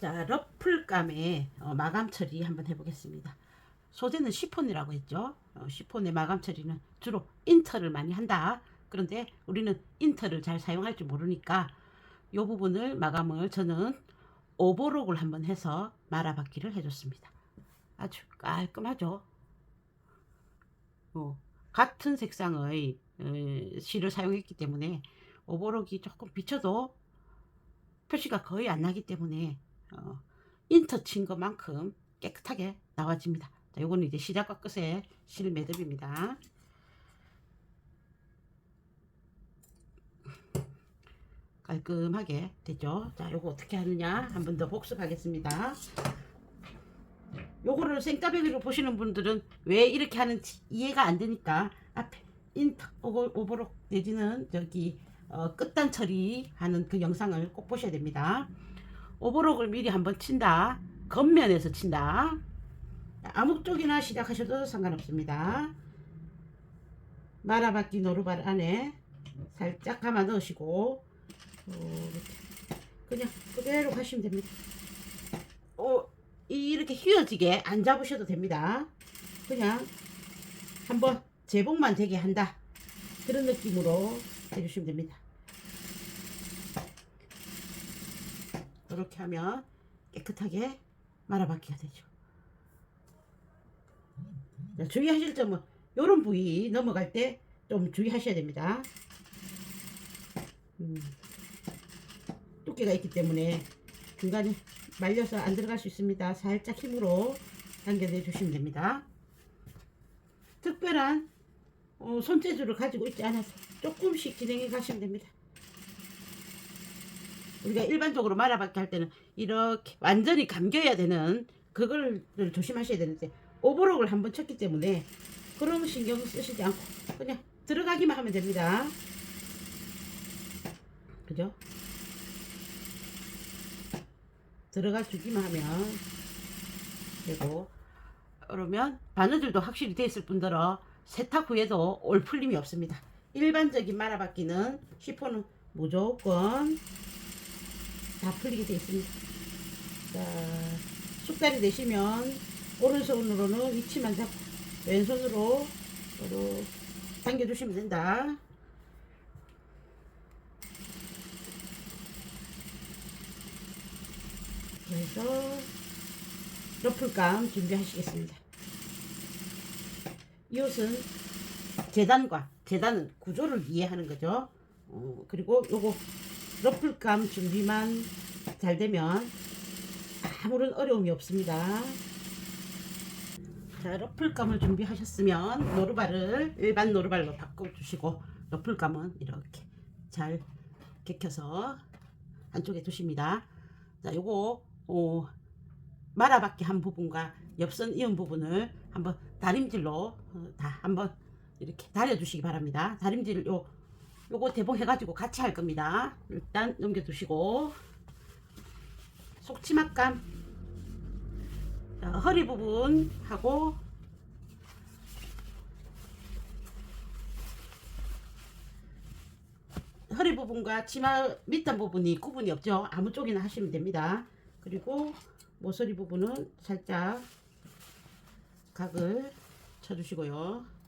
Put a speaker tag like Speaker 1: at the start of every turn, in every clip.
Speaker 1: 자, 러플감의 어, 마감 처리 한번 해보겠습니다. 소재는 시폰이라고 했죠. 어, 시폰의 마감 처리는 주로 인터를 많이 한다. 그런데 우리는 인터를 잘 사용할 줄 모르니까 이 부분을 마감을 저는 오버록을 한번 해서 말아받기를 해줬습니다. 아주 깔끔하죠. 어, 같은 색상의 어, 실을 사용했기 때문에 오버록이 조금 비쳐도 표시가 거의 안 나기 때문에 어, 인터 친 것만큼 깨끗하게 나와집니다. 자, 요거는 이제 시작과 끝의 실 매듭입니다. 깔끔하게 됐죠. 자, 요거 어떻게 하느냐 한 번 더 복습하겠습니다. 요거를 생따배기로 보시는 분들은 왜 이렇게 하는지 이해가 안 되니까 앞에 인터 오버, 오버록 내지는 저기 어, 끝단 처리하는 그 영상을 꼭 보셔야 됩니다. 오버록을 미리 한번 친다. 겉면에서 친다. 아무 쪽이나 시작하셔도 상관없습니다. 말아받기 노루발 안에 살짝 감아 넣으시고 어, 그냥 그대로 가시면 됩니다. 어, 이렇게 휘어지게 안 잡으셔도 됩니다. 그냥 한번 제복만 되게 한다. 그런 느낌으로 해주시면 됩니다. 이렇게 하면 깨끗하게 말아받기가 되죠. 자, 주의하실 점은 이런 부위 넘어갈 때 좀 주의하셔야 됩니다. 음, 두께가 있기 때문에 중간에 말려서 안 들어갈 수 있습니다. 살짝 힘으로 당겨내 주시면 됩니다. 특별한 어, 손재주를 가지고 있지 않아서 조금씩 진행해 가시면 됩니다. 우리가 일반적으로 말아받기 할 때는 이렇게 완전히 감겨야 되는 그걸 조심하셔야 되는데 오버록을 한번 쳤기 때문에 그런 신경 쓰시지 않고 그냥 들어가기만 하면 됩니다. 그죠? 들어가 주기만 하면 되고 그러면 바느질도 확실히 돼 있을 뿐더러 세탁 후에도 올 풀림이 없습니다. 일반적인 말아받기는 시폰은 무조건 다 풀리게 돼 있습니다. 자, 숙달이 되시면 오른손으로는 위치만 잡고 왼손으로 당겨주시면 된다. 그래서 러플감 준비하시겠습니다. 이 옷은 재단과 재단은 구조를 이해하는 거죠. 어, 그리고 요거 러플감 준비만 잘 되면 아무런 어려움이 없습니다. 자, 러플감을 준비하셨으면 노루발을 일반 노루발로 바꿔주시고 러플감은 이렇게 잘 개켜서 안쪽에 두십니다. 자, 요거 어, 말아받기 한 부분과 옆선 이은 부분을 한번 다림질로 어, 다 한번 이렇게 다려주시기 바랍니다. 다림질 요 요거 대봉 해가지고 같이 할 겁니다. 일단 넘겨두시고 속치막감 자, 허리 부분 하고 허리 부분과 치마 밑단 부분이 구분이 없죠. 아무 쪽이나 하시면 됩니다. 그리고 모서리 부분은 살짝 각을 쳐주시고요.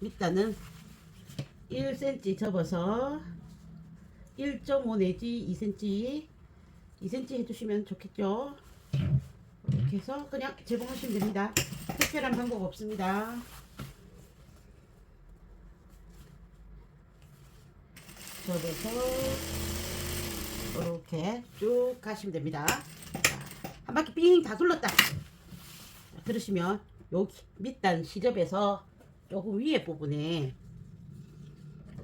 Speaker 1: 밑단은 1cm 접어서 1.5 내지 2cm 2cm 해주시면 좋겠죠. 이렇게 해서 그냥 제봉하시면 됩니다. 특별한 방법 없습니다. 접어서 이렇게 쭉 가시면 됩니다. 자, 한 바퀴 삥 다 둘렀다. 자, 그러시면 여기 밑단 시접에서 조금 위에 부분에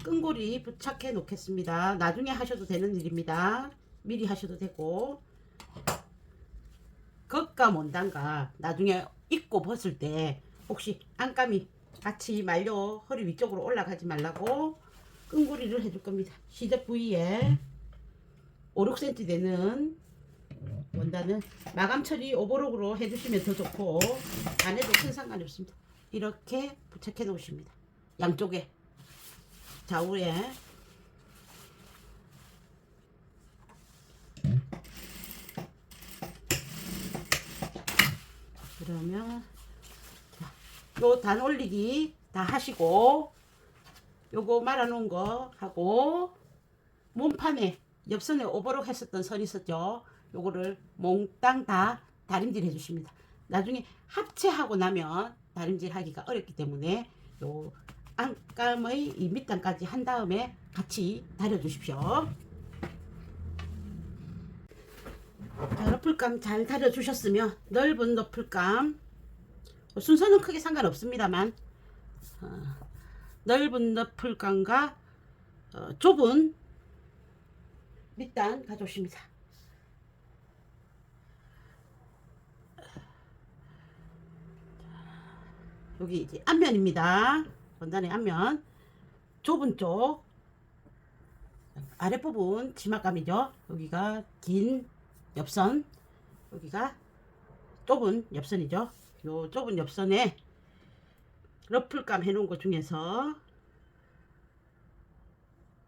Speaker 1: 끈고리 부착해 놓겠습니다. 나중에 하셔도 되는 일입니다. 미리 하셔도 되고 겉감 원단과 나중에 입고 벗을 때 혹시 안감이 같이 말려 허리 위쪽으로 올라가지 말라고 끈고리를 해줄 겁니다. 시접 부위에 5, 6cm 되는 원단은 마감 처리 오버록으로 해주시면 더 좋고 안에도 큰 상관이 없습니다. 이렇게 부착해 놓으십니다. 양쪽에. 좌우에. 그러면 요 단 올리기 다 하시고 요거 말아놓은 거 하고 몸판에 옆선에 오버록 했었던 선 있었죠. 요거를 몽땅 다 다림질 해주십니다. 나중에 합체하고 나면 다림질 하기가 어렵기 때문에 요 안감의 이 밑단까지 한 다음에 같이 다려 주십시오. 자, 러플감 잘 다려 주셨으면 넓은 러플감 순서는 크게 상관없습니다만 어, 넓은 러플감과 어, 좁은 밑단 가져오십니다. 여기 이제 앞면입니다. 원단의 앞면 좁은 쪽 아랫부분 치마감이죠. 여기가 긴 옆선 여기가 좁은 옆선이죠. 요 좁은 옆선에 러플감 해놓은 것 중에서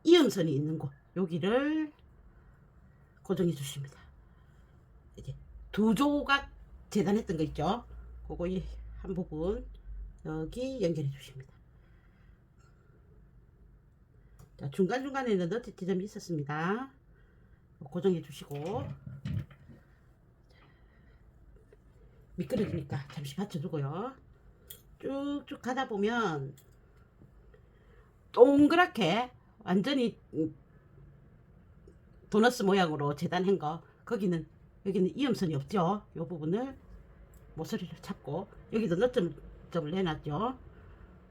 Speaker 1: 이음선이 있는 곳 여기를 고정해 주십니다. 이제 두 조각 재단했던 거 있죠. 그거 이한 부분 여기 연결해 주십니다. 자, 중간중간에는 너트 지점이 있었습니다. 고정해 주시고 미끄러지니까 잠시 받쳐주고요. 쭉쭉 가다 보면 동그랗게 완전히 음, 도너스 모양으로 재단한 거 거기는 여기는 이음선이 없죠. 이 부분을 모서리를 잡고 여기도 너점 점을 내놨죠.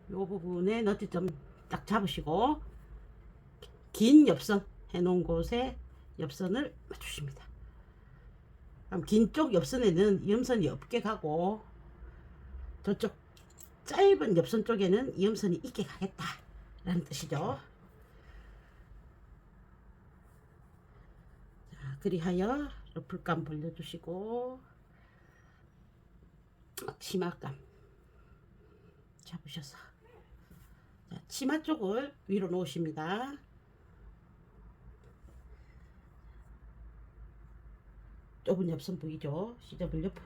Speaker 1: 이 부분에 너트점 딱 잡으시고 긴 옆선 해놓은 곳에 옆선을 맞추십니다. 그럼 긴 쪽 옆선에는 이음선이 없게 가고 저쪽 짧은 옆선 쪽에는 이음선이 있게 가겠다 라는 뜻이죠. 자, 그리하여 러플감 벌려주시고 치마감 잡으셔서 자, 치마 쪽을 위로 놓으십니다. 좁은 옆선 보이죠? 시접을 옆으로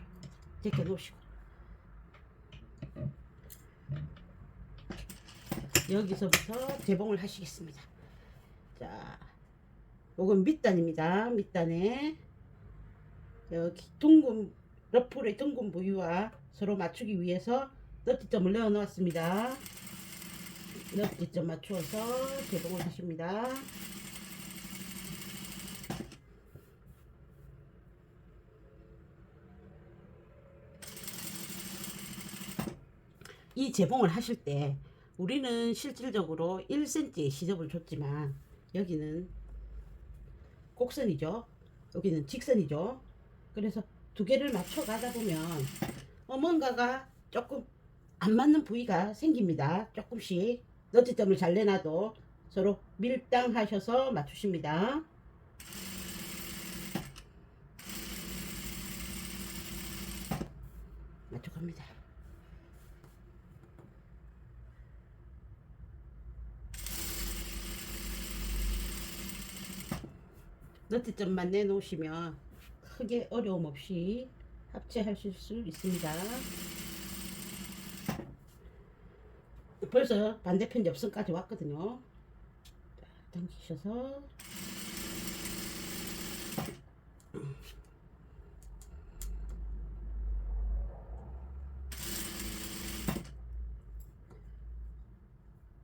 Speaker 1: 제껴 놓으시고 여기서부터 재봉을 하시겠습니다. 자, 요건 밑단입니다. 밑단에 여기 둥근 러플의 둥근 부위와 서로 맞추기 위해서 너트점을 넣어 놓았습니다. 너트점 맞추어서 재봉을 하십니다. 이 재봉을 하실 때 우리는 실질적으로 1cm의 시접을 줬지만 여기는 곡선이죠. 여기는 직선이죠. 그래서 두 개를 맞춰 가다 보면 어, 뭔가가 조금 안 맞는 부위가 생깁니다. 조금씩 너트점을 잘 내놔도 서로 밀당하셔서 맞추십니다. 맞춰갑니다. 너트점만 내놓으시면 크게 어려움 없이 합체하실 수 있습니다. 벌써 반대편 옆선까지 왔거든요. 자, 당기셔서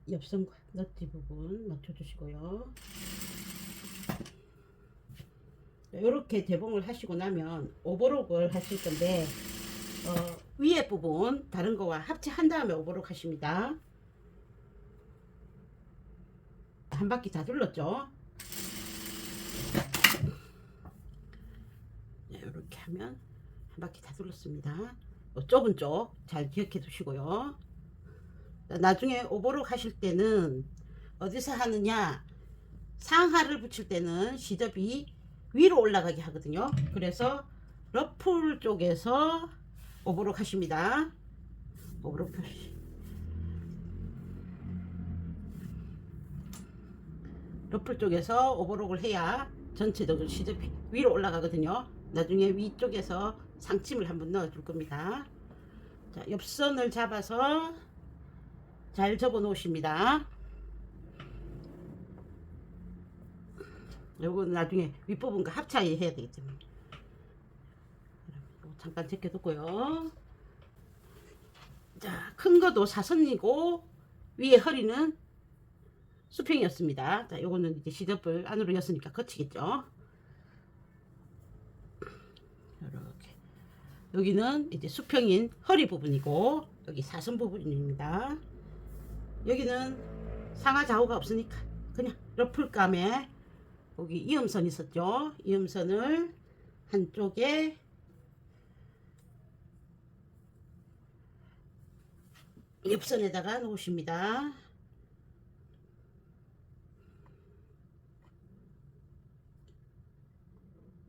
Speaker 1: 옆선과 너트 부분 맞춰주시고요. 이렇게 대봉을 하시고 나면 오버록을 하실 건데 어, 위에 부분 다른 거와 합체한 다음에 오버록 하십니다. 한 바퀴 다 둘렀죠. 네, 이렇게 하면 한 바퀴 다 둘렀습니다. 요 좁은 쪽 잘 기억해 두시고요. 나중에 오버록 하실 때는 어디서 하느냐 상하를 붙일 때는 시접이 위로 올라가게 하거든요. 그래서 러플 쪽에서 오버록 하십니다. 오버록 표시. 러플 쪽에서 오버록을 해야 전체적으로 시접이 위로 올라가거든요. 나중에 위쪽에서 상침을 한번 넣어 줄 겁니다. 자, 옆선을 잡아서 잘 접어 놓으십니다. 요거는 나중에 윗부분과 되기 때문에 요거 잠깐 제껴두고요. 자, 큰 거도 사선이고 위에 허리는 수평이었습니다. 자, 요거는 이제 시접을 안으로 였으니까 거치겠죠. 이렇게 여기는 이제 수평인 허리 부분이고 여기 사선 부분입니다. 여기는 상하 좌우가 없으니까 그냥 러플감에 여기 이음선 있었죠. 이음선을 한쪽에 옆선에다가 놓으십니다.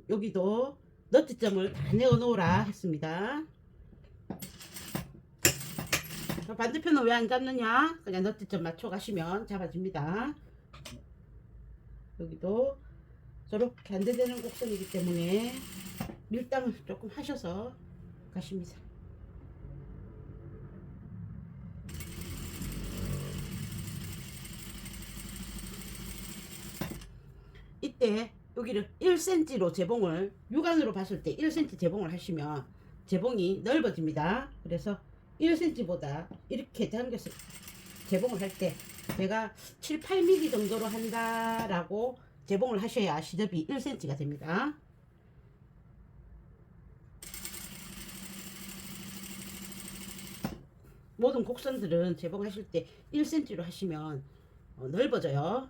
Speaker 1: 여기도 너트점을 다 내어 놓으라 했습니다. 저 반대편은 왜 안 잡느냐? 그냥 너트점 맞춰 가시면 잡아집니다. 여기도 저렇게 안 되는 곡선이기 때문에 밀당을 조금 하셔서 가십니다. 이때 여기를 1cm로 재봉을 육안으로 봤을 때 1cm 재봉을 하시면 재봉이 넓어집니다. 그래서 1cm보다 이렇게 당겨서 재봉을 할 때 제가 7, 8mm 정도로 한다라고 재봉을 하셔야 시접이 1cm가 됩니다. 모든 곡선들은 재봉하실 때 1cm로 하시면 어, 넓어져요.